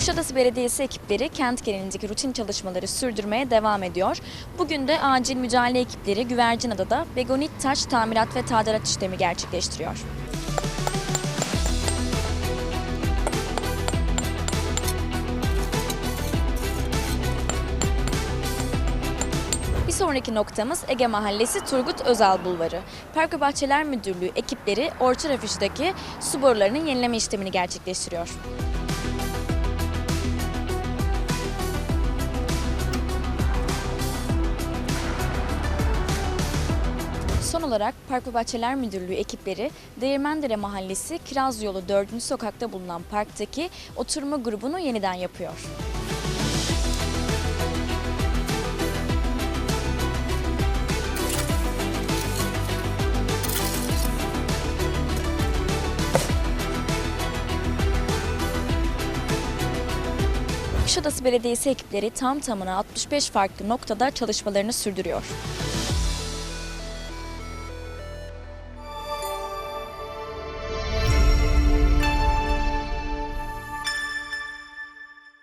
Kuşadası Belediyesi ekipleri kent genelindeki rutin çalışmaları sürdürmeye devam ediyor. Bugün de acil müdahale ekipleri Güvercinada'da begonit taş tamirat ve tadilat işlemi gerçekleştiriyor. Bir sonraki noktamız Ege Mahallesi Turgut Özal Bulvarı. Park ve Bahçeler Müdürlüğü ekipleri orta refüjdeki su borularının yenileme işlemini gerçekleştiriyor. Son olarak Park ve Bahçeler Müdürlüğü ekipleri Değirmendere Mahallesi Kiraz Yolu 4. sokakta bulunan parktaki oturma grubunu yeniden yapıyor. Kuşadası Belediyesi ekipleri tam tamına 65 farklı noktada çalışmalarını sürdürüyor.